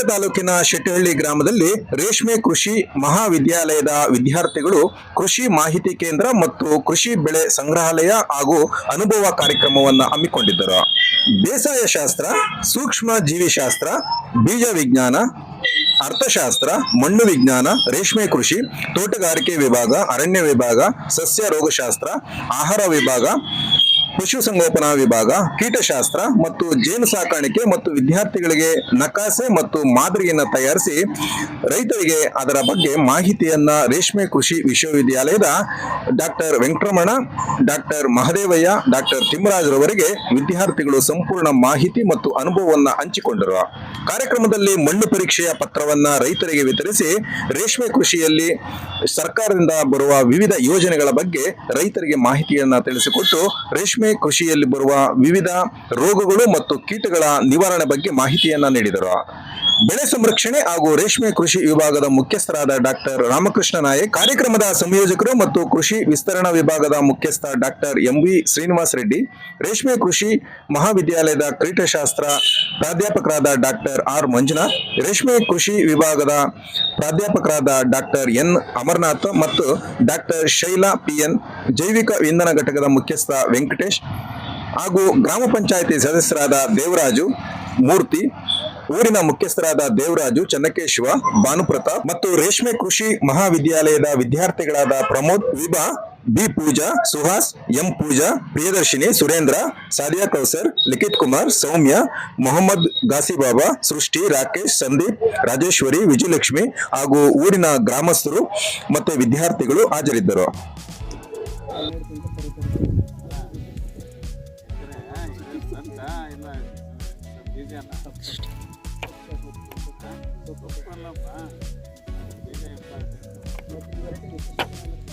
ತಾಲೂಕಿನ ಶೆಟ್ಟಹಳ್ಳಿ ಗ್ರಾಮದಲ್ಲಿ ರೇಷ್ಮೆ ಕೃಷಿ ಮಹಾವಿದ್ಯಾಲಯದ ವಿದ್ಯಾರ್ಥಿಗಳು ಕೃಷಿ ಮಾಹಿತಿ ಕೇಂದ್ರ ಮತ್ತು ಕೃಷಿ ಬೆಳೆ ಸಂಗ್ರಹಾಲಯ ಹಾಗೂ ಅನುಭವ ಕಾರ್ಯಕ್ರಮವನ್ನು ಹಮ್ಮಿಕೊಂಡಿದ್ದರು. ಬೇಸಾಯ ಶಾಸ್ತ್ರ, ಸೂಕ್ಷ್ಮ ಜೀವಿಶಾಸ್ತ್ರ ಬೀಜ ವಿಜ್ಞಾನ, ಅರ್ಥಶಾಸ್ತ್ರ, ಮಣ್ಣು ವಿಜ್ಞಾನ, ರೇಷ್ಮೆ ಕೃಷಿ, ತೋಟಗಾರಿಕೆ ವಿಭಾಗ, ಅರಣ್ಯ ವಿಭಾಗ, ಸಸ್ಯ ರೋಗಶಾಸ್ತ್ರ, ಆಹಾರ ವಿಭಾಗ ಪಶುಸಂಗೋಪನಾ ವಿಭಾಗ, ಕೀಟಶಾಸ್ತ್ರ ಮತ್ತು ಜೇನು ಸಾಕಾಣಿಕೆ ಮತ್ತು ವಿದ್ಯಾರ್ಥಿಗಳಿಗೆ ನಕಾಸೆ ಮತ್ತು ಮಾದರಿಯನ್ನು ತಯಾರಿಸಿ ರೈತರಿಗೆ ಅದರ ಬಗ್ಗೆ ಮಾಹಿತಿಯನ್ನ ರೇಷ್ಮೆ ಕೃಷಿ ವಿಶ್ವವಿದ್ಯಾಲಯದ doctor Venkataramana, doctor Mahadevaiah, doctor ತಿಮ್ಮರಾಜರವರಿಗೆ ವಿದ್ಯಾರ್ಥಿಗಳು ಸಂಪೂರ್ಣ ಮಾಹಿತಿ ಮತ್ತು ಅನುಭವವನ್ನು ಹಂಚಿಕೊಂಡರು. ಕಾರ್ಯಕ್ರಮದಲ್ಲಿ ಮಣ್ಣು ಪರೀಕ್ಷೆಯ ಪತ್ರವನ್ನ ರೈತರಿಗೆ ವಿತರಿಸಿ ರೇಷ್ಮೆ ಕೃಷಿಯಲ್ಲಿ ಸರ್ಕಾರದಿಂದ ಬರುವ ವಿವಿಧ ಯೋಜನೆಗಳ ಬಗ್ಗೆ ರೈತರಿಗೆ ಮಾಹಿತಿಯನ್ನ ತಿಳಿಸಿಕೊಟ್ಟು ರೇಷ್ಮೆ ಕೃಷಿಯಲ್ಲಿ ಬರುವ ವಿವಿಧ ರೋಗಗಳು ಮತ್ತು ಕೀಟಗಳ ನಿವಾರಣೆ ಬಗ್ಗೆ ಮಾಹಿತಿಯನ್ನ ನೀಡಿದರು. ಬೆಳೆ ಸಂರಕ್ಷಣೆ ಹಾಗೂ ರೇಷ್ಮೆ ಕೃಷಿ ವಿಭಾಗದ ಮುಖ್ಯಸ್ಥರಾದ ಡಾಕ್ಟರ್ ರಾಮಕೃಷ್ಣ ನಾಯಕ್, ಕಾರ್ಯಕ್ರಮದ ಸಂಯೋಜಕರು ಮತ್ತು ಕೃಷಿ ವಿಸ್ತರಣಾ ವಿಭಾಗದ ಮುಖ್ಯಸ್ಥ doctor M V Srinivas Reddy, ರೇಷ್ಮೆ ಕೃಷಿ ಮಹಾವಿದ್ಯಾಲಯದ ಕ್ರೀಟಶಾಸ್ತ್ರ ಪ್ರಾಧ್ಯಾಪಕರಾದ ಡಾಕ್ಟರ್ ಆರ್ ಮಂಜುನಾಥ್, ರೇಷ್ಮೆ ಕೃಷಿ ವಿಭಾಗದ ಪ್ರಾಧ್ಯಾಪಕರಾದ ಡಾಕ್ಟರ್ ಎನ್ ಅಮರನಾಥ್ ಮತ್ತು ಡಾಕ್ಟರ್ ಶೈಲಾ ಪಿಎನ್ ಜೈವಿಕ ಇಂಧನ ಘಟಕದ ಮುಖ್ಯಸ್ಥ ವೆಂಕಟೇಶ್ ಹಾಗೂ ಗ್ರಾಮ ಪಂಚಾಯಿತಿ ಸದಸ್ಯರಾದ ದೇವರಾಜು ಮೂರ್ತಿ, ಊರಿನ ಮುಖ್ಯಸ್ಥರಾದ ದೇವರಾಜು ಚನ್ನಕೇಶವ, ಭಾನುಪ್ರತಾಪ್ ಮತ್ತು ರೇಷ್ಮೆ ಕೃಷಿ ಮಹಾವಿದ್ಯಾಲಯದ ವಿದ್ಯಾರ್ಥಿಗಳಾದ ಪ್ರಮೋದ್, ವಿಭಾ ಬಿ ಪೂಜಾ ಸುಹಾಸ್ ಎಂ ಪೂಜಾ ಪ್ರಿಯದರ್ಶಿನಿ, ಸುರೇಂದ್ರ, ಸಾದಿಯಾ ಕೌಸರ್, ಲಿಖಿತ್ ಕುಮಾರ್, ಸೌಮ್ಯ, ಮೊಹಮ್ಮದ್ ಗಾಸಿಬಾಬಾ ಸೃಷ್ಟಿ, ರಾಕೇಶ್, ಸಂದೀಪ್, ರಾಜೇಶ್ವರಿ, ವಿಜಯಲಕ್ಷ್ಮಿ ಹಾಗೂ ಊರಿನ ಗ್ರಾಮಸ್ಥರು ಮತ್ತು ವಿದ್ಯಾರ್ಥಿಗಳು ಹಾಜರಿದ್ದರು.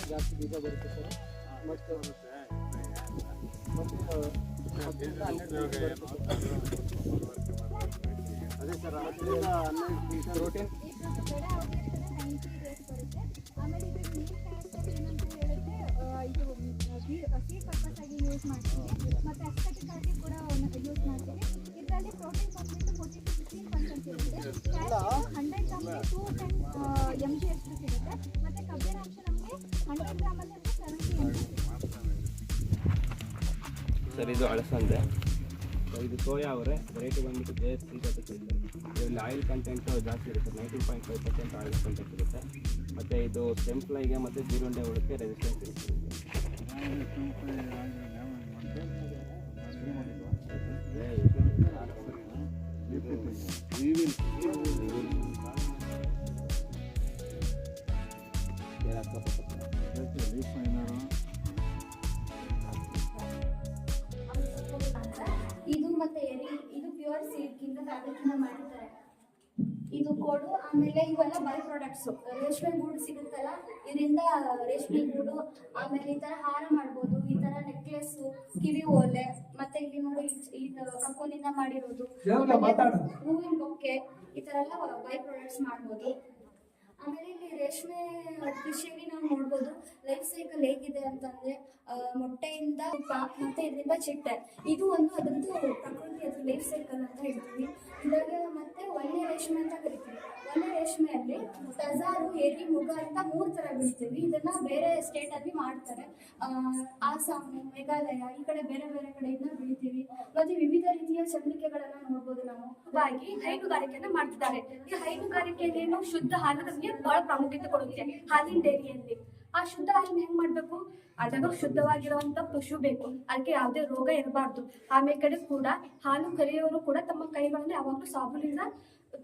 ಜಾಸ್ತಿ ಬೀಜ ಬರುತ್ತೆ ಸರ್ ಮತ್ತು ಅದೇ ಸರ್ ಹತ್ತರಿಂದ ಹನ್ನೆರಡು ಬೀಜ ಆಗಿ ಯೂಸ್ ಮಾಡ್ತೀವಿ ಮತ್ತು ಅಸ್ಥೆಟಿಕ್ಕಾಗಿ ಕೂಡ ಯೂಸ್ ಮಾಡ್ತೀವಿ ಇದರಲ್ಲಿ ಪ್ರೋಟೀನ್ ಬಂದ್ಬಿಟ್ಟು ಫೋರ್ಟಿ ಟು ಫಿಫ್ಟೀನ್ ಪರ್ಸೆಂಟ್ ಇರುತ್ತೆ ಎಂ ಜಿ ಸಿಗುತ್ತೆ ನಮಗೆ hundred seventy M G sir, ಇದು ಅಳಸಂದೆ ಇದು ಸೋಯಾ ಅವರೇ. ರೇಟ್ ಬಂದ್ಬಿಟ್ಟು ಜೆ ಎಸ್ ಇದರಲ್ಲಿ ಆಯಿಲ್ ಕಂಟೆಂಟ್ ಜಾಸ್ತಿ ಇರುತ್ತೆ. Nineteen point five percent oil content ಇರುತ್ತೆ. ಮತ್ತು ಇದು ಸೆಂಪ್ಲೈಗೆ ಮತ್ತು ಜೀರುಂಡೆ ಹುಳಕ್ಕೆ ರೆಸಿಸ್ಟೆನ್ಸ್ ಇರುತ್ತೆ. ಇದು ಮತ್ತೆ ಎರಿ ಇದು ಪ್ಯೂರ್ ಸಿಲ್ಕಿಂದ ಫ್ಯಾಬ್ರಿಕ್ನ ಮಾಡಿದ್ದಾರೆ. ಇದು ಕೊಡು ಆಮೇಲೆ ಇವೆಲ್ಲ ಬೈ ಪ್ರಾಡಕ್ಟ್ಸ್ ರೇಷ್ಮೆ ಗೂಡು ಸಿಗುತ್ತಲ್ಲ ಇದರಿಂದ ರೇಷ್ಮೆ ಗೂಡು ಆಮೇಲೆ ಈ ತರ ಹಾರ ಮಾಡ್ಬೋದು ಈ ತರ ನೆಕ್ಲೆಸ್ ಕಿವಿ ಓಲೆ ಮತ್ತೆ ಇಲ್ಲಿ ನೋಡಿ ಇದು ಕಪ್ಪುನಿಂದ ಮಾಡಿರೋದು. ಹೂವಿನ ಬೊಕ್ಕೆ ಈ ತರ ಎಲ್ಲ ಬೈ ಪ್ರಾಡಕ್ಟ್ಸ್ ಮಾಡ್ಬೋದು. ಆಮೇಲೆ ಇಲ್ಲಿ ರೇಷ್ಮೆ ಕೃಷಿಯಲ್ಲಿ ನಾವು ನೋಡ್ಬೋದು ಲೈಫ್ ಸೈಕಲ್ ಹೇಗಿದೆ ಅಂತಂದ್ರೆ ಮೊಟ್ಟೆಯಿಂದ ಪಾಕ್ ಮತ್ತೆ ಇದರಿಂದ ಚಿಟ್ಟೆ. ಇದು ಒಂದು ಅದರದ್ದು ಪ್ರಕೃತಿ ಅದ್ರ ಲೈಫ್ ಸೈಕಲ್ ಅಂತ ಹೇಳ್ತೀವಿ. ಇದಾಗ ಮತ್ತೆ ಒಳ್ಳೆ ರೇಷ್ಮೆ ಅಂತ ಕರಿತೀವಿ. ಒಳ್ಳೆ ರೇಷ್ಮೆಯಲ್ಲಿ ಟಜಾರು ಎರಿ, ಮುಗ ಅಂತ ಮೂರು ತರ ಬೆಳಿತೀವಿ. ಇದನ್ನ ಬೇರೆ ಸ್ಟೇಟ್ ಅಲ್ಲಿ ಮಾಡ್ತಾರೆ. ಆಸಾಮು, ಮೇಘಾಲಯ, ಈ ಕಡೆ ಬೇರೆ ಬೇರೆ ಕಡೆಯಿಂದ ಬೆಳಿತೀವಿ. ಮತ್ತೆ ವಿವಿಧ ರೀತಿಯ ಚಂದ್ರಿಕೆಗಳನ್ನ ನೋಡ್ಬೋದು ವಾಗಿ ಹೈನುಗಾರಿಕೆಯನ್ನು ಮಾಡ್ತಿದ್ದಾರೆ. ಈ ಹೈನುಗಾರಿಕೆಯಲ್ಲಿ ಏನು ಶುದ್ಧ ಹಾಲು ನಮಗೆ ಬಹಳ ಪ್ರಾಮುಖ್ಯತೆ ಕೊಡುತ್ತೆ ಹಾಲಿನ ಡೈರಿಯಲ್ಲಿ. ಆ ಶುದ್ಧ ಹಾಲಿನ ಹೆಂಗ್ ಮಾಡ್ಬೇಕು? ಅದನ್ನು ಶುದ್ಧವಾಗಿರುವಂತ ಪಶು ಬೇಕು. ಅದಕ್ಕೆ ಯಾವುದೇ ರೋಗ ಇರಬಾರ್ದು. ಆಮೇಲೆ ಕಡೆ ಕೂಡ ಹಾಲು ಕರೆಯೋರು ಕೂಡ ತಮ್ಮ ಕೈಗಳನ್ನ ಯಾವಾಗಲೂ ಸಾಬೂನಿನ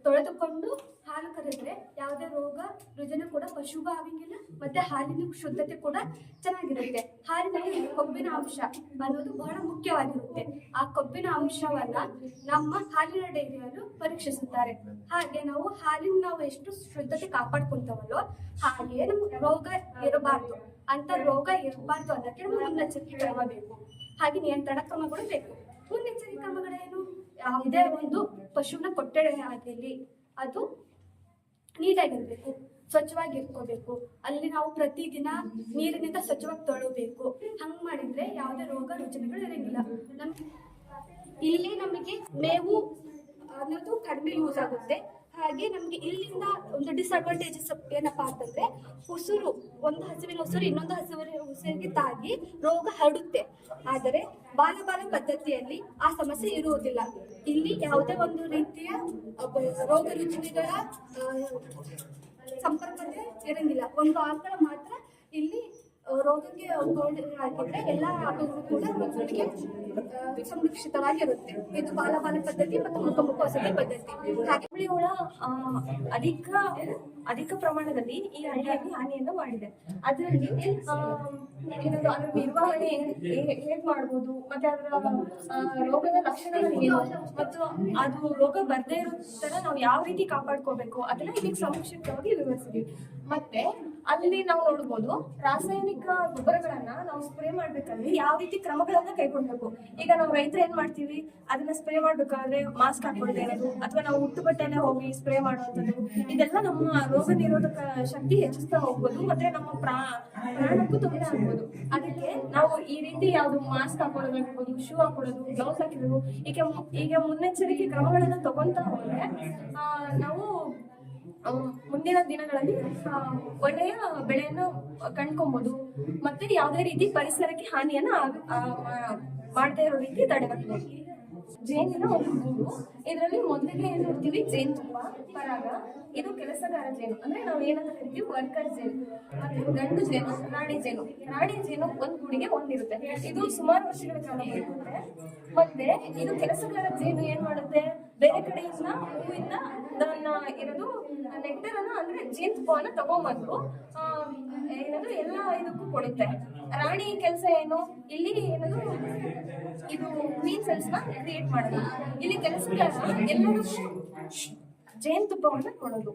ತೊಳೆದುಕೊಂಡು ಹಾಲು ಕರೆದ್ರೆ ಯಾವುದೇ ರೋಗ, ರುಜಿನ ಕೂಡ ಪಶುಗೂ ಆಗಂಗಿಲ್ಲ ಮತ್ತೆ ಹಾಲಿನ ಶುದ್ಧತೆ ಕೂಡ ಚೆನ್ನಾಗಿರುತ್ತೆ. ಹಾಲಿನಲ್ಲಿ ಕೊಬ್ಬಿನ ಅಂಶ ಅನ್ನೋದು ಬಹಳ ಮುಖ್ಯವಾಗಿರುತ್ತೆ. ಆ ಕೊಬ್ಬಿನ ಅಂಶವನ್ನ ನಮ್ಮ ಹಾಲಿನ ಡೈರಿಯಲ್ಲೂ ಪರೀಕ್ಷಿಸುತ್ತಾರೆ. ಹಾಗೆ ನಾವು ಹಾಲಿನ ನಾವು ಎಷ್ಟು ಶುದ್ಧತೆ ಕಾಪಾಡ್ಕೊಂತವಲ್ಲೋ ಹಾಗೆ ನಮ್ಗೆ ರೋಗ ಇರಬಾರ್ದು. ಅಂತ ರೋಗ ಇರಬಾರ್ದು ಅನ್ನೋಕ್ಕೆ ನಮ್ಗೆ ಮುನ್ನೆಚ್ಚರಿಕೆ ಕ್ರಮ ಬೇಕು ಹಾಗೆ ನಿಯಂತ್ರಣ ಕ್ರಮಗಳು ಬೇಕು. ಮುನ್ನೆಚ್ಚರಿಕೆ ಕ್ರಮಗಳೇನು? ಯಾವುದೇ ಒಂದು ಪಶುವಿನ ಕೊಠಡಿ ಆಗಿರಲಿ, ಅದು ನೀಟಾಗಿರ್ಬೇಕು ಸ್ವಚ್ಛವಾಗಿ ಇಟ್ಕೋಬೇಕು ಅಲ್ಲಿ ನಾವು ಪ್ರತಿದಿನ ನೀರಿನಿಂದ ಸ್ವಚ್ಛವಾಗಿ ತೊಳಬೇಕು. ಹಂಗ್ ಮಾಡಿದ್ರೆ ಯಾವುದೇ ರೋಗ ರುಜಿನಗಳು ಇರಂಗಿಲ್ಲ. ನಮ್ ಇಲ್ಲಿ ನಮಗೆ ಮೇವು ಅನ್ನೋದು ಕಡಿಮೆ ಯೂಸ್ ಆಗುತ್ತೆ. ಹಾಗೆ ನಮ್ಗೆ ಇಲ್ಲಿಂದ ಒಂದು ಡಿಸ್ಅಡ್ವಾಂಟೇಜಸ್ ಏನಪ್ಪಾ ಅಂತಂದ್ರೆ ಉಸುರು ಒಂದು ಹಸುವಿನ ಉಸುರು ಇನ್ನೊಂದು ಹಸುವಿನ ಉಸಿರಿಗೆ ತಾಗಿ ರೋಗ ಹರಡುತ್ತೆ. ಆದರೆ ಬಾಲಬಾಲ ಪದ್ಧತಿಯಲ್ಲಿ ಆ ಸಮಸ್ಯೆ ಇರುವುದಿಲ್ಲ. ಇಲ್ಲಿ ಯಾವುದೇ ಒಂದು ರೀತಿಯ ರೋಗ ಅಹ್, ಸಂಪರ್ಕತೆ ಇರಂಗಿಲ್ಲ. ಒಂದು ಆಕಳ ರೋಗಕ್ಕೆ ಹಾಕಿದ್ರೆ ಎಲ್ಲ ಆಕಳಗಳು ಕೂಡ ಮಕ್ಕಳಿಗೆ ಸಂರಕ್ಷಿತವಾಗಿರುತ್ತೆ. ಇದು ಬಾಲಬಾಲ ಪದ್ಧತಿ ಮತ್ತು ಮುಖಮುಖ ವಸತಿ ಪದ್ಧತಿ. ಹಾಗೆ ಹುಳಿ ಅಧಿಕ ಅಧಿಕ ಪ್ರಮಾಣದಲ್ಲಿ ಈ ಹಳ್ಳಿಯಲ್ಲಿ ಹಾನಿಯನ್ನು ಮಾಡಿದೆ. ಅದರಲ್ಲಿ ಏನದು ಅದರ ನಿರ್ವಹಣೆ ಹೇಗ್ ಮಾಡ್ಬೋದು, ಮತ್ತೆ ಅದರ ರೋಗದ ಲಕ್ಷಣಗಳು ಏನು ಮತ್ತು ಅದು ರೋಗ ಬರದೇ ಇರೋ ತರ ನಾವು ಯಾವ ರೀತಿ ಕಾಪಾಡ್ಕೋಬೇಕು, ಅದನ್ನ ಇಲ್ಲಿ ಸಂಕ್ಷಿಪ್ತವಾಗಿ ವಿವರಿಸಿದ್ವಿ. ಮತ್ತೆ ಅಲ್ಲಿ ನಾವು ನೋಡ್ಬೋದು ರಾಸಾಯನಿಕ ಗೊಬ್ಬರಗಳನ್ನ ನಾವು ಸ್ಪ್ರೇ ಮಾಡ್ಬೇಕಾದ್ರೆ ಯಾವ ರೀತಿ ಕ್ರಮಗಳನ್ನ ಕೈಗೊಳ್ಬೇಕು. ಈಗ ನಾವು ರೈತರು ಏನ್ ಮಾಡ್ತೀವಿ? ಅದನ್ನ ಸ್ಪ್ರೇ ಮಾಡ್ಬೇಕಾದ್ರೆ ಮಾಸ್ಕ್ ಹಾಕೊಳ್ತಾ ಇರೋದು, ಅಥವಾ ನಾವು ಹುಟ್ಟು ಬಟ್ಟೆನೆ ಹೋಗಿ ಸ್ಪ್ರೇ ಮಾಡುವಂಥದ್ದು. ಇದೆಲ್ಲ ನಮ್ಮ ರೋಗ ನಿರೋಧಕ ಶಕ್ತಿ ಹೆಚ್ಚಿಸ್ತಾ ಹೋಗ್ಬೋದು, ಮತ್ತೆ ನಮ್ಮ ಪ್ರಾ, ಪ್ರಾಣಕ್ಕೂ ತೊಂದರೆ ಆಗ್ಬೋದು. ಅದಕ್ಕೆ ನಾವು ಈ ರೀತಿ ಯಾವ್ದು ಮಾಸ್ಕ್ ಹಾಕೊಳ್ಳೋದಾಗಿರ್ಬೋದು ಶೂ ಹಾಕೊಳ್ಳೋದು ಗ್ಲೌಸ್ ಹಾಕಿರೋದು, ಈಗ ಈಗ ಮುನ್ನೆಚ್ಚರಿಕೆ ಕ್ರಮಗಳನ್ನ ತಗೊಂತಾ ಹೋದ್ರೆ ನಾವು ಮುಂದಿನ ದಿನಗಳಲ್ಲಿ ಒಳ್ಳೆಯ ಬೆಳೆಯನ್ನು ಕಂಡ್ಕೊಬಹುದು ಮತ್ತೆ ಯಾವುದೇ ರೀತಿ ಪರಿಸರಕ್ಕೆ ಹಾನಿಯನ್ನ ಮಾಡದೇ ಇರೋ ರೀತಿ ತಡೆಗಟ್ಟಬಹುದು ಜೇನಿನ ಒಂದು ಗೂಡು ಇದರಲ್ಲಿ ಮೊದಲಿಗೆ ಏನ್ ನೋಡ್ತೀವಿ ಜೇನುತುಪ್ಪ ಪರಾಗ. ಇದು ಕೆಲಸಗಾರ ಜೇನು. ಅಂದ್ರೆ ನಾವು ಏನಂತ ಕರಿತೀವಿ ವರ್ಕರ್ ಜೇನು. ಮತ್ತೆ ಗಂಡು ಜೇನು ರಾಣಿ ಜೇನು. ರಾಣಿ ಜೇನು ಒಂದ್ ಗೂಡಿಗೆ ಒಂದಿರುತ್ತೆ ಇದು ಸುಮಾರು ವರ್ಷಗಳ ಕಾಲ ಮತ್ತೆ ಇದು ಕೆಲಸಗಾರ ಜೇನು ಏನ್ ಮಾಡುತ್ತೆ? ಬೇರೆ ಕಡೆಯಿಂದ ಹೂವಿಂದ ಅದನ್ನ ಇರೋದು ನೆಕ್ಟರ್ ಅನ್ನ ಅಂದ್ರೆ ಜೇನುತುಪ್ಪವನ್ನ ತಗೊಂಬಂದು ಆ, ಏನದು ಎಲ್ಲ ಇದಕ್ಕೂ ಕೊಡುತ್ತೆ. ರಾಣಿ ಕೆಲಸ ಏನು? ಇಲ್ಲಿ ಏನದು ಇದು ಕ್ವೀನ್ ಸೆಲ್ಸ್ನ ಕ್ರಿಯೇಟ್ ಮಾಡೋದು. ಇಲ್ಲಿ ಕೆಲಸಗಾರ ಎಲ್ಲರೂ ಜೇನುತುಪ್ಪವನ್ನ ಕೊಡೋದು.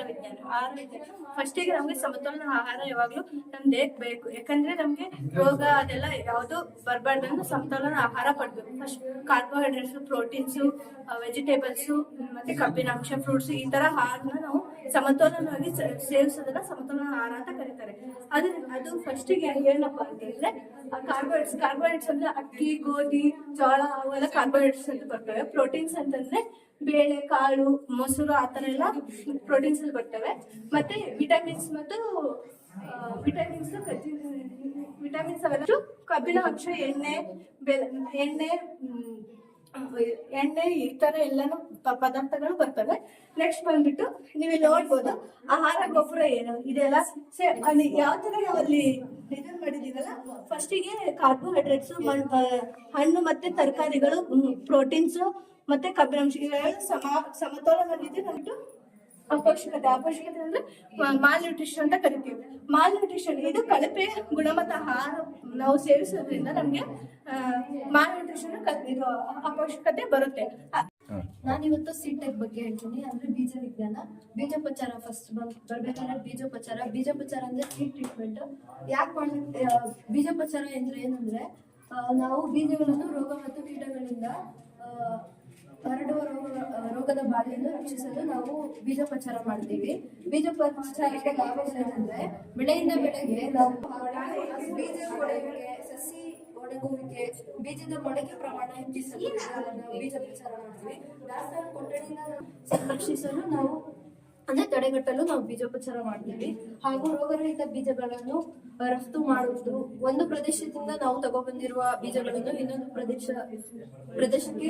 ಆಹಾರ ವಿಜ್ಞಾನ ಆಹಾರ ವಿಜ್ಞಾನ ಫಸ್ಟಿಗೆ ನಮ್ಗೆ ಸಮತೋಲನ ಆಹಾರ ಯಾವಾಗ್ಲೂ ನಮ್ ದೇಹಕ್ಕೆ ಬೇಕು. ಯಾಕಂದ್ರೆ ನಮ್ಗೆ ರೋಗ ಅದೆಲ್ಲ ಯಾವುದು ಬರಬಾರ್ದಂದ್ರೆ ಸಮತೋಲನ ಆಹಾರ ಪಡ್ಬೇಕು ಫಸ್ಟ್ ಕಾರ್ಬೋಹೈಡ್ರೇಟ್ಸ್ ಪ್ರೋಟೀನ್ಸ್ ವೆಜಿಟೇಬಲ್ಸ್ ಮತ್ತೆ ಕಬ್ಬಿನಾಂಶ ಫ್ರೂಟ್ಸ್ ಈ ತರ ಆಹಾರನ ನಾವು ಸಮತೋಲನವಾಗಿ ಸೇವಿಸೋದನ್ನ ಸಮತೋಲನ ಆಹಾರ ಅಂತ ಕರೀತಾರೆ. ಅದು ಅದು ಫಸ್ಟಿಗೆ ಏನಪ್ಪಾ ಅಂತಂದ್ರೆ ಕಾರ್ಬೋಹೈಡ್ರೇಟ್ಸ್ ಕಾರ್ಬೋಹೈಡ್ರೇಟ್ಸ್ ಅಂದ್ರೆ ಅಕ್ಕಿ, ಗೋಧಿ, ಜೋಳ ಅವೆಲ್ಲ ಕಾರ್ಬೋಹೈಡ್ರೇಟ್ಸ್ ಅಂತ ಬರ್ತವೆ. ಪ್ರೋಟೀನ್ಸ್ ಅಂತಂದ್ರೆ ಬೇಳೆ, ಕಾಳು, ಮೊಸರು ಆ ಥರ ಎಲ್ಲ ಪ್ರೋಟೀನ್ಸ್ ಅಲ್ಲಿ ಬರ್ತವೆ. ಮತ್ತೆ ವಿಟಮಿನ್ಸ್ ಮತ್ತು ವಿಟಮಿನ್ಸ್ ವಿಟಮಿನ್ಸ್ ಅವೆಲ್ಲ ಕಬ್ಬಿಣ ಅಂಶ, ಎಣ್ಣೆ, ಬೆಲ್, ಎಣ್ಣೆ ಎಣ್ಣೆ ಈ ತರ ಎಲ್ಲಾನು ಪದಾರ್ಥಗಳು ಬರ್ತವೆ. ನೆಕ್ಸ್ಟ್ ಬಂದ್ಬಿಟ್ಟು ನೀವು ನೋಡ್ಬೋದು, ಆಹಾರ ಗೊಬ್ಬರ ಏನು? ಇದೆಲ್ಲ ಅಲ್ಲಿ ಯಾವ ತರ ಅಲ್ಲಿ ಇದನ್ನ ಮಾಡಿದೀವಲ್ಲ ಫಸ್ಟಿಗೆ ಕಾರ್ಬೋಹೈಡ್ರೇಟ್ಸ್ ಹಣ್ಣು ಮತ್ತೆ ತರಕಾರಿಗಳು ಪ್ರೋಟೀನ್ಸ್ ಮತ್ತೆ ಕಬ್ಬಿನಾಂಶ ಇವೆರಡು ಸಮ ಸಮತೋಲನವಿದೆ ನಮ್ದು ಅಪೌಷ್ಟಿಕತೆ ಅಪೌಷ್ಟಿಕತೆ ಅಂದ್ರೆ ಮಾಲ್ ನ್ಯೂಟ್ರಿಷನ್ ಅಂತ ಕರಿತೀವಿ. ಮಾಲ್ ನ್ಯೂಟ್ರಿಷನ್ ಇದು ಕಳಪೆ ಗುಣಮಟ್ಟ ಆಹಾರ ನಾವು ಸೇವಿಸೋದ್ರಿಂದ ನಮ್ಗೆ ಮಾಲ್ ನ್ಯೂಟ್ರಿಷನ್ ಇದು ಅಪೌಷ್ಟಿಕತೆ ಬರುತ್ತೆ. ನಾನಿವತ್ತು ಸಿಟೆಕ್ ಬಗ್ಗೆ ಹೇಳ್ತೀನಿ. ಅಂದ್ರೆ ಬೀಜ ವಿಜ್ಞಾನ ಬೀಜೋಪಚಾರ ಫಸ್ಟ್ ಬರ್ಬೇಕಂದ್ರೆ ಬೀಜೋಪಚಾರ. ಬೀಜೋಪಚಾರ ಅಂದ್ರೆ ಸೀಡ್ ಟ್ರೀಟ್ಮೆಂಟ್ ಯಾಕೆ ಮಾಡ ಬೀಜೋಪಚಾರ ಅಂದ್ರೆ ಏನಂದ್ರೆ ನಾವು ಬೀಜಗಳನ್ನು ರೋಗ ಮತ್ತು ಕೀಟಗಳಿಂದ ಆ, ಹರಡುವ ರೋಗ, ರೋಗದ ಬಾಧೆಯನ್ನು ರಕ್ಷಿಸಲು ನಾವು ಬೀಜೋಪಚಾರ ಮಾಡ್ತೀವಿ. ಬೀಜೋಪಚಾರಕ್ಕೆ ಲಾಭಗಳೇನೆಂದ್ರೆ ಬೆಳೆಯಿಂದ ಬೆಳೆಗೆ ನಾವು ಬೀಜ ಒಡೆಯುವಿಕೆ, ಸಸಿ ಒಣಗುವಿಕೆ, ಬೀಜದ ಮೊಳಕೆ ಪ್ರಮಾಣ ಹೆಚ್ಚಿಸಲು ನಾವು ಬೀಜೋಪಚಾರ ಮಾಡ್ತೀವಿ. ದಾಸ್ತಾನು ಕೊಠಡಿಯಿಂದ ಸಂರಕ್ಷಿಸಲು ನಾವು ಅಂದ್ರೆ ತಡೆಗಟ್ಟಲು ನಾವು ಬೀಜೋಪಚಾರ ಮಾಡ್ತೀವಿ. ಹಾಗೂ ರೋಗರಹಿತ ಬೀಜಗಳನ್ನು ರಫ್ತು ಮಾಡುವುದು. ಒಂದು ಪ್ರದೇಶದಿಂದ ನಾವು ತಗೊಬಂದಿರುವ ಬೀಜಗಳನ್ನು ಇನ್ನೊಂದು ಪ್ರದೇಶ, ಪ್ರದೇಶಕ್ಕೆ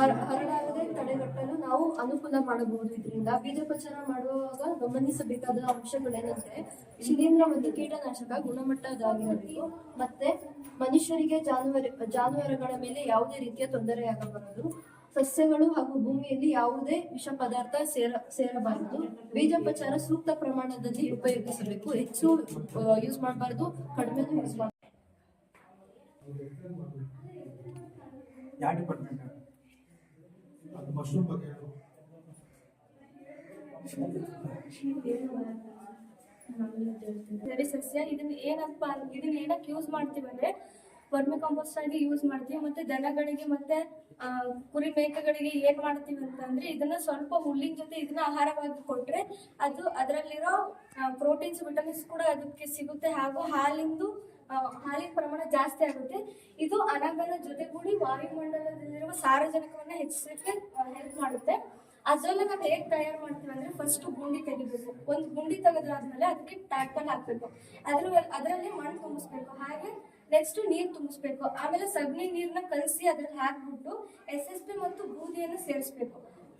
ಹರ- ಹರಡಾಗದೆ ತಡೆಗಟ್ಟಲು ನಾವು ಅನುಕೂಲ ಮಾಡಬಹುದು. ಇದರಿಂದ ಬೀಜೋಪಚಾರ ಮಾಡುವಾಗ ಗಮನಿಸಬೇಕಾದ ಅಂಶಗಳೇನೆಂದ್ರೆ, ಶಿಲೀಂಧ್ರ ಮತ್ತು ಕೀಟನಾಶಕ ಗುಣಮಟ್ಟದಾಗಿರಬೇಕು ಮತ್ತೆ ಮನುಷ್ಯರಿಗೆ ಜಾನುವಾರು, ಜಾನುವಾರುಗಳ ಮೇಲೆ ಯಾವುದೇ ರೀತಿಯ ತೊಂದರೆಯಾಗಬಾರದು. ಸಸ್ಯಗಳು ಹಾಗೂ ಭೂಮಿಯಲ್ಲಿ ಯಾವುದೇ ವಿಷ ಪದಾರ್ಥ ಸೇರ ಸೇರಬಾರದು. ಬೀಜೋಪಚಾರ ಸೂಕ್ತ ಪ್ರಮಾಣದಲ್ಲಿ ಉಪಯೋಗಿಸಬೇಕು. ಹೆಚ್ಚು ಯೂಸ್ ಮಾಡಬಾರದು ಕಡಿಮೆ ಯೂಸ್ ಮಾಡಬಾರ್ದು ಯಾವ ಡಿಪಾರ್ಟ್ಮೆಂಟ್ ಅದು ಮಶ್ರೂಮ್ ಬಗ್ಗೆ ಹೇಳು. ಸರಿ ಸಸ್ಯ ಇದನ್ನ ಏನಪ್ಪ ಇದನ್ನ ಏನಕ್ಕೆ ಯೂಸ್ ಮಾಡ್ತೀವಿ ಅಂದ್ರೆ ವರ್ಮಿ ಕಾಂಪೋಸ್ಟ್ ಆಗಿ ಯೂಸ್ ಮಾಡ್ತೀವಿ ಮತ್ತೆ ದನಗಳಿಗೆ ಮತ್ತೆ ಕುರಿ ಮೇಕೆಗಳಿಗೆ ಏನ್ ಮಾಡ್ತೀವಿ ಅಂತಂದ್ರೆ ಇದನ್ನ ಸ್ವಲ್ಪ ಹುಲ್ಲಿನ ಜೊತೆ ಇದನ್ನ ಆಹಾರವಾಗಿ ಕೊಟ್ರೆ ಅದು ಅದರಲ್ಲಿರೋ ಪ್ರೋಟೀನ್ಸ್ ವಿಟಮಿನ್ಸ್ ಕೂಡ ಅದಕ್ಕೆ ಸಿಗುತ್ತೆ ಹಾಗೂ ಹಾಲಿಂದು ಹಾಲಿನ ಪ್ರಮಾಣ ಜಾಸ್ತಿ ಆಗುತ್ತೆ. ಇದು ಅನಗನ ಜೊತೆಗೂಡಿ ವಾಯುಮಂಡಲದಲ್ಲಿರುವ ಸಾರಜನಕವನ್ನ ಹೆಚ್ಚಿಸಕ್ಕೆ ಹೆಲ್ಪ್ ಮಾಡುತ್ತೆ. ಅದ್ರಲ್ಲಿ ನಾವು ಹೇಗೆ ತಯಾರು ಮಾಡ್ತೀವಿ ಅಂದ್ರೆ ಫಸ್ಟ್ ಗುಂಡಿ ತೆಗಿಬೇಕು. ಒಂದು ಗುಂಡಿ ತೆಗೆದಾದ್ಮೇಲೆ ಅದಕ್ಕೆ ಟ್ಯಾಕ್ಟರ್ ಹಾಕ್ಬೇಕು. ಅದ್ರ ಅದರಲ್ಲಿ ಮಣ್ಣು ತುಂಬಿಸ್ಬೇಕು. ಹಾಗೆ ನೆಕ್ಸ್ಟ್ ನೀರು ತುಂಬಿಸ್ಬೇಕು. ಆಮೇಲೆ ಸಗಣಿ ನೀರನ್ನ ಕಲಸಿ ಅದ್ರಲ್ಲಿ ಹಾಕ್ಬಿಟ್ಟು ಎಸ್ ಎಸ್ ಪಿ ಮತ್ತು ಬೂದಿಯನ್ನು ಸೇರಿಸ್ಬೇಕು.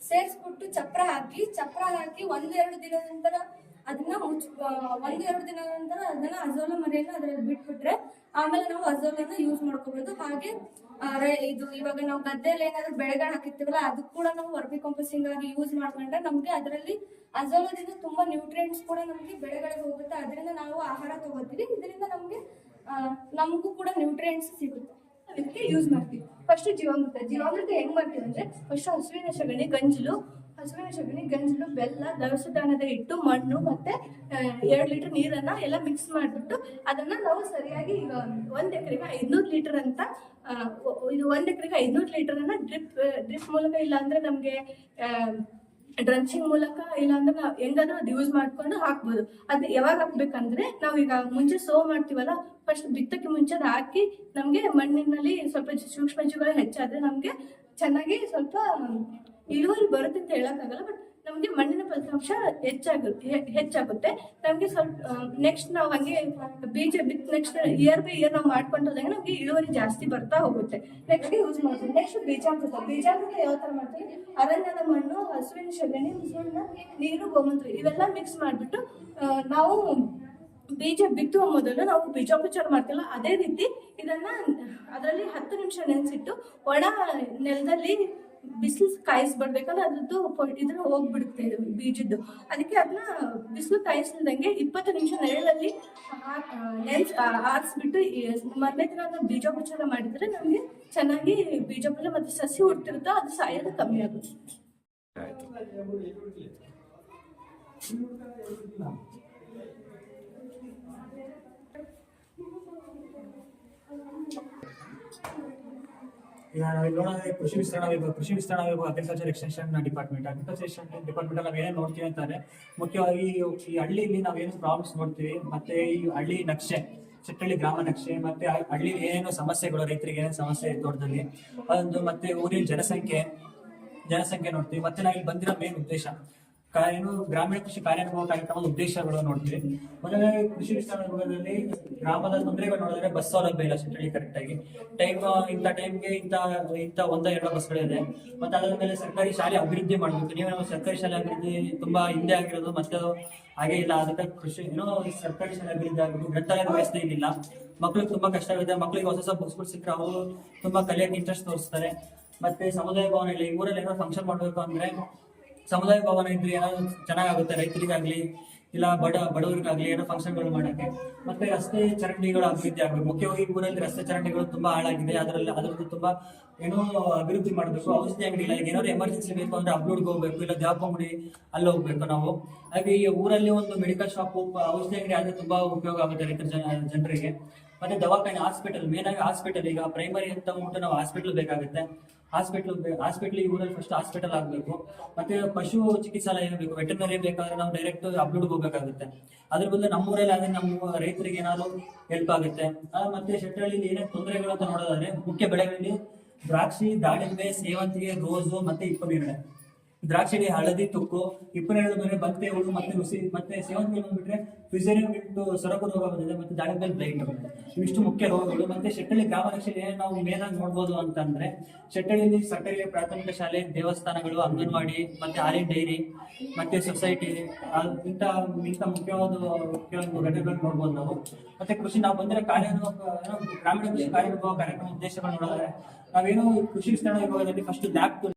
ಸೇರಿಸ್ಬಿಟ್ಟು ಚಪ್ರ ಹಾಕಿ ಚಪ್ರ ಹಾಕಿ ಒಂದೆರಡು ದಿನದ ನಂತರ ಅದನ್ನ ಮುಚ್ಚ ಒಂದೆರಡು ದಿನದ ನಂತರ ಅದನ್ನ ಅಜೋಲ ಮನೆಯನ್ನು ಅದರಲ್ಲಿ ಬಿಟ್ಬಿಟ್ರೆ ಆಮೇಲೆ ನಾವು ಅಜೋಲನ್ನ ಯೂಸ್ ಮಾಡ್ಕೋಬಹುದು ಹಾಗೆ ಇದು ಇವಾಗ ನಾವು ಗದ್ದೆಯಲ್ಲಿ ಏನಾದ್ರು ಬೆಳೆಗಳು ಹಾಕಿರ್ತೀವಲ್ಲ, ಅದು ಕೂಡ ನಾವು ವರ್ಮಿ ಕಾಂಪೋಸ್ಟಿಂಗ್ ಆಗಿ ಯೂಸ್ ಮಾಡ್ಕೊಂಡ್ರೆ ನಮ್ಗೆ ಅದರಲ್ಲಿ ಅಜೋಲದಿಂದ ತುಂಬಾ ನ್ಯೂಟ್ರಿಯೆಂಟ್ಸ್ ಕೂಡ ನಮ್ಗೆ ಬೆಳೆಗಳಿಗೆ ಹೋಗುತ್ತೆ. ಅದರಿಂದ ನಾವು ಆಹಾರ ತಗೋತೀವಿ. ಇದರಿಂದ ನಮ್ಗೆ ನಮಗೂ ಕೂಡ ನ್ಯೂಟ್ರಿಯೆಂಟ್ಸ್ ಸಿಗುತ್ತೆ. ಅದಕ್ಕೆ ಯೂಸ್ ಮಾಡ್ತೀವಿ. ಫಸ್ಟ್ ಜೀವಾಮೃತ. ಜೀವಾಮೃತ ಹೆಂಗ್ ಮಾಡ್ತೀವಿ ಅಂದ್ರೆ ಫಸ್ಟ್ ಹಸುವಿನ ಸಗಣಿ ಗಂಜಲು. ಹಸುವಿನ ಸಗಣಿ ಗಂಜಲು, ಬೆಲ್ಲ ದವಸ ಧಾನ್ಯದ ಹಿಟ್ಟು, ಮಣ್ಣು ಮತ್ತೆ ಎರಡು ಲೀಟರ್ ನೀರನ್ನ ಎಲ್ಲ ಮಿಕ್ಸ್ ಮಾಡಿಬಿಟ್ಟು ಅದನ್ನ ನಾವು ಸರಿಯಾಗಿ ಈಗ ಒಂದ್ ಎಕರೆಗೆ ಐದ್ನೂರು ಲೀಟರ್ ಅಂತ ಇದು ಒಂದ್ ಎಕರೆಗೆ ಐದ್ನೂರು ಲೀಟರ್ ಅನ್ನ ಡ್ರಿಪ್ ಡ್ರಿಪ್ ಮೂಲಕ ಇಲ್ಲ ಅಂದ್ರೆ ನಮ್ಗೆ ಡ್ರಂಚಿಂಗ್ ಮೂಲಕ ಇಲ್ಲ ಅಂದ್ರೆ ನಾವು ಹೆಂಗಾದ್ರೂ ಅದು ಯೂಸ್ ಮಾಡ್ಕೊಂಡು ಹಾಕ್ಬೋದು. ಅದು ಯಾವಾಗ ಹಾಕ್ಬೇಕಂದ್ರೆ ನಾವು ಈಗ ಮುಂಚೆ ಸೋ ಮಾಡ್ತೀವಲ್ಲ ಫಸ್ಟ್ ಬಿತ್ತಕ್ಕೆ ಮುಂಚೆ ಅದ್ ಹಾಕಿ ನಮಗೆ ಮಣ್ಣಿನಲ್ಲಿ ಸ್ವಲ್ಪ ಸೂಕ್ಷ್ಮ ಜೀವಿಗಳು ಹೆಚ್ಚಾದ್ರೆ ನಮಗೆ ಚೆನ್ನಾಗಿ ಸ್ವಲ್ಪ ಇಳುವರಿ ಬರುತ್ತೆ ಅಂತ ಹೇಳೋಕ್ಕಾಗಲ್ಲ ಬಟ್ ನಮಗೆ ಮಣ್ಣಿನ ಫಲಿತಾಂಶ ಹೆಚ್ಚಾಗುತ್ತೆ ಹೆಚ್ಚಾಗುತ್ತೆ. ನಮಗೆ ಸ್ವಲ್ಪ ನೆಕ್ಸ್ಟ್ ನಾವು ಹಂಗೆ ಬೀಜ ಬಿತ್ ನೆಕ್ಸ್ಟ್ ಇಯರ್ ಬೈ ಇಯರ್ ನಾವು ಮಾಡ್ಕೊಂಡು ಹೋದಂಗೆ ನಮಗೆ ಇಳುವರಿ ಜಾಸ್ತಿ ಬರ್ತಾ ಹೋಗುತ್ತೆ. ನೆಕ್ಸ್ಟ್ ಯೂಸ್ ಮಾಡ್ತೀವಿ. ನೆಕ್ಸ್ಟ್ ಬೀಜಾಮೃತ. ಬೀಜಾಮೃತ ಯಾವ ಥರ ಮಾಡ್ತೀವಿ? ಅರಣ್ಯದ ಮಣ್ಣು, ಹಸುವಿನ ಸಗಣಿ ಸುಣ್ಣ ನೀರು, ಗೋಮೂತ್ರ ಇವೆಲ್ಲ ಮಿಕ್ಸ್ ಮಾಡಿಬಿಟ್ಟು ನಾವು ಬೀಜ ಬಿತ್ತುವ ಮೊದಲು ನಾವು ಬೀಜೋಪಚಾರ ಮಾಡ್ತೀವಲ್ಲ, ಅದೇ ರೀತಿ ಇದನ್ನ ಅದರಲ್ಲಿ ಹತ್ತು ನಿಮಿಷ ನೆನೆಸಿಟ್ಟು ಒಣ ನೆಲದಲ್ಲಿ ಬಿಸಿಲು ಬರ್ಬೇಕಲ್ಲ, ಅದ್ರದ್ದು ಇದ್ರ ಹೋಗ್ಬಿಡುತ್ತೆ ಬೀಜದ್ದು. ಅದಕ್ಕೆ ಅದನ್ನ ಬಿಸಿಲು ಕಾಯಿಸ್ದಂಗೆ ಇಪ್ಪತ್ತು ನಿಮಿಷ ನೆರಳಲ್ಲಿ ನೆನ್ಸ್ ಆರಿಸ್ಬಿಟ್ಟು ಮೊನ್ನೆ ದಿನ ಅದನ್ನ ಬೀಜೋಪಚಾರ ಮಾಡಿದ್ರೆ ನಮಗೆ ಚೆನ್ನಾಗಿ ಬೀಜೋಪಚಾರ ಮತ್ತೆ ಸಸಿ ಹುಡ್ತಿರುತ್ತೋ ಅದು ಸಾಯೋದು ಕಮ್ಮಿ ಆಗುತ್ತೆ. ಈಗ ನಾವು ಇಲ್ಲಿ ಕೃಷಿ ವಿಸ್ತರಣಾ ವಿಭಾಗ ಕೃಷಿ ವಿಸ್ತರಣಾ ವಿಭಾಗ agriculture extension department agriculture department ಅಲ್ಲಿ ಏನೇನು ನೋಡ್ತೀವಿ ಅಂತಾರೆ, ಮುಖ್ಯವಾಗಿ ಈ ಹಳ್ಳಿಯಲ್ಲಿ ನಾವು ಏನು ಪ್ರಾಬ್ಲಮ್ಸ್ ನೋಡ್ತೀವಿ, ಮತ್ತೆ ಈ ಹಳ್ಳಿ ನಕ್ಷೆ ಚಿಟ್ಟಳ್ಳಿ ಗ್ರಾಮ ನಕ್ಷೆ, ಮತ್ತೆ ಹಳ್ಳಿ ಏನೇನು ಸಮಸ್ಯೆಗಳು, ರೈತರಿಗೆ ಏನೇನು ಸಮಸ್ಯೆ ತೋಟದಲ್ಲಿ, ಅದೊಂದು ಮತ್ತೆ ಊರಿನ ಜನಸಂಖ್ಯೆ ಜನಸಂಖ್ಯೆ ನೋಡ್ತೀವಿ, ಮತ್ತೆ ನಾವು ಇಲ್ಲಿ ಬಂದಿರೋ ಮೇನ್ ಉದ್ದೇಶ. ಏನು ಗ್ರಾಮೀಣ ಕೃಷಿ ಕಾರ್ಯಾನುಭವ ಕಾರ್ಯಕ್ರಮದ ಉದ್ದೇಶಗಳು ನೋಡ್ತೀವಿ. ಮೊದಲನೇ ಕೃಷಿ ವಿಸ್ತರಣೆ ಗ್ರಾಮದ ತೊಂದರೆಗಳು ನೋಡಿದ್ರೆ ಬಸ್ ಸೌಲಭ್ಯ ಇಲ್ಲ ಸೆಂಟ್ರಲಿ ಕರೆಕ್ಟ್ ಆಗಿ. ಟೈಮ್ ಇಂಥ ಟೈಮ್ಗೆ ಇಂಥ ಇಂಥ ಒಂದ, ಎರಡು ಬಸ್ಗಳಿದೆ. ಮತ್ತೆ ಅದರ ಮೇಲೆ ಸರ್ಕಾರಿ ಶಾಲೆ ಅಭಿವೃದ್ಧಿ ಮಾಡಬೇಕು. ನೀವು ನಾವು ಸರ್ಕಾರಿ ಶಾಲೆ ಅಭಿವೃದ್ಧಿ ತುಂಬಾ ಹಿಂದೆ ಆಗಿರೋದು, ಮತ್ತೆ ಅದು ಹಾಗೆ ಇಲ್ಲ. ಅದಕ್ಕೆ ಕೃಷಿ ಏನೋ ಸರ್ಕಾರಿ ಶಾಲೆ ಅಭಿವೃದ್ಧಿ ಆಗಬೇಕು. ಗ್ರಂಥಾಲಯದ ವ್ಯವಸ್ಥೆ ಇಲ್ಲ ಮಕ್ಳಿಗೆ ತುಂಬಾ ಕಷ್ಟ ಆಗುತ್ತೆ. ಮಕ್ಳಿಗೆ ಹೊಸ ಹೊಸ ಬುಕ್ಸ್ಗಳು ಸಿಕ್ಕರೆ ಅವರು ತುಂಬಾ ಕಲಿಯಕ್ಕೆ ಇಂಟ್ರೆಸ್ಟ್ ತೋರಿಸ್ತಾರೆ. ಮತ್ತೆ ಸಮುದಾಯ ಭವನ ಇಲ್ಲ. ಊರಲ್ಲಿ ಏನೋ ಫಂಕ್ಷನ್ ಮಾಡಬೇಕು ಅಂದ್ರೆ ಸಮುದಾಯ ಭವನ ಇದ್ರೆ ಏನಾದ್ರು ಚೆನ್ನಾಗಾಗುತ್ತೆ ರೈತರಿಗಾಗ್ಲಿ, ಇಲ್ಲ ಬಡ, ಬಡವರಿಗಾಗ್ಲಿ ಏನೋ ಫಂಕ್ಷನ್ಗಳು ಮಾಡಕ್ಕೆ. ಮತ್ತೆ ರಸ್ತೆ ಚರಂಡಿಗಳು ಅಭಿವೃದ್ಧಿ ಆಗ್ಬೇಕು. ಮುಖ್ಯವಾಗಿ ಊರಲ್ಲಿ ರಸ್ತೆ ಚರಂಡಿಗಳು ತುಂಬಾ ಹಾಳಾಗಿದೆ. ಅದರಲ್ಲಿ, ಅದರದ್ದು ತುಂಬಾ ಏನೋ ಅಭಿವೃದ್ಧಿ ಮಾಡಬೇಕು. ಔಷಧಿ ಅಂಗಡಿ ಈಗ ಏನಾದ್ರು ಎಮರ್ಜೆನ್ಸಿ ಬೇಕು ಅಂದ್ರೆ ಅಬ್ಲೂಡ್ಗೆ ಹೋಗ್ಬೇಕು, ಇಲ್ಲ ಜಾಪಂಗುಡಿ ಅಲ್ಲಿ ಹೋಗ್ಬೇಕು ನಾವು. ಹಾಗೆ ಈ ಊರಲ್ಲಿ ಒಂದು ಮೆಡಿಕಲ್ ಶಾಪ್ ಔಷಧಿ ಅಂಗಡಿ ಆದ್ರೆ ತುಂಬಾ ಉಪಯೋಗ ಆಗುತ್ತೆ ರೈತರ ಜನ, ಜನರಿಗೆ. ಮತ್ತೆ ದವಾಖಾನೆ ಹಾಸ್ಪಿಟಲ್ ಮೇನ್ ಆಗಿ ಹಾಸ್ಪಿಟಲ್ ಈಗ ಪ್ರೈಮರಿ ಅಂತ ಉಂಟು, ನಾವು ಹಾಸ್ಪಿಟಲ್ ಬೇಕಾಗುತ್ತೆ. ಹಾಸ್ಪಿಟಲ್ ಹಾಸ್ಪಿಟಲ್ ಊರಲ್ಲಿ ಫಸ್ಟ್ ಹಾಸ್ಪಿಟಲ್ ಆಗಬೇಕು. ಮತ್ತೆ ಪಶು ಚಿಕಿತ್ಸಾಲಯ ಬೇಕು. ವೆಟರ್ನರಿ ಬೇಕಾದ್ರೆ ನಾವು ಡೈರೆಕ್ಟ್ ಅಬ್ಲೂಡ್ಗೆ ಹೋಗ್ಬೇಕಾಗುತ್ತೆ. ಅದ್ರ ಬದಲು ನಮ್ಮೂರಲ್ಲಿ ಆದ್ರೆ ನಮ್ಮ ರೈತರಿಗೆ ಏನಾದ್ರು ಹೆಲ್ಪ್ ಆಗುತ್ತೆ. ಮತ್ತೆ ಶೆಟ್ಟಳ್ಳಿಲಿ ಏನೇ ತೊಂದರೆಗಳು ಅಂತ ನೋಡೋದಾದ್ರೆ, ಮುಖ್ಯ ಬೆಳೆಗಳಲ್ಲಿ ದ್ರಾಕ್ಷಿ, ದಾಳಿಂಬೆ, ಸೇವಂತಿಗೆ, ರೋಸು, ಮತ್ತೆ ಇಪ್ಪನೇರಳೆ ದ್ರಾಕ್ಷಿಗೆ ಹಳದಿ ತುಕ್ಕು ಇಪ್ಪನೇರಳೆ ಬಂದ್ರೆ ಬಂತೆ ಹುಳು ಮತ್ತೆ ರುಸಿ, ಮತ್ತೆ ಸೇವಂತಿಗೆ ಬಂದ್ಬಿಟ್ರೆ ಫಿಸರಿ ಬಿಟ್ಟು ಸೊರಕು ರೋಗ ಬಂದಿದೆ ಮತ್ತೆ ದಾಳಿಂಬೆಲ್ ಬ್ಲೈಟ್ ಇವಿಷ್ಟು ಮುಖ್ಯ ರೋಗಗಳು. ಮತ್ತೆ ಶೆಟ್ಟಳ್ಳಿ ಗ್ರಾಮ ರಕ್ಷಣೆ ನಾವು ಮೇನ್ ಆಗಿ ನೋಡ್ಬೋದು ಅಂತಂದ್ರೆ ಶೆಟ್ಟಳ್ಳಿಯಲ್ಲಿ ಸರ್ಕಾರಿ ಪ್ರಾಥಮಿಕ ಶಾಲೆ, ದೇವಸ್ಥಾನಗಳು, ಅಂಗನವಾಡಿ, ಮತ್ತೆ ಹಾಲಿನ ಡೈರಿ, ಮತ್ತೆ ಸೊಸೈಟಿ ಇಂಥ ಇಂಥ ಮುಖ್ಯವಾದ ಮುಖ್ಯವಾದ ಘಟಕಗಳು ನೋಡ್ಬೋದು ನಾವು. ಮತ್ತೆ ಕೃಷಿ, ನಾವು ಬಂದ್ರೆ ಏನು ಗ್ರಾಮೀಣ ಕೃಷಿ ಕಾರ್ಯಾನುಭವ ಕಾರ್ಯಕ್ರಮ ಉದ್ದೇಶಗಳು ನೋಡಿದ್ರೆ ನಾವೇನು ಕೃಷಿ ವಿಸ್ತರಣಾ ವಿಭಾಗದಲ್ಲಿ ಫಸ್ಟ್ ಲ್ಯಾಬ್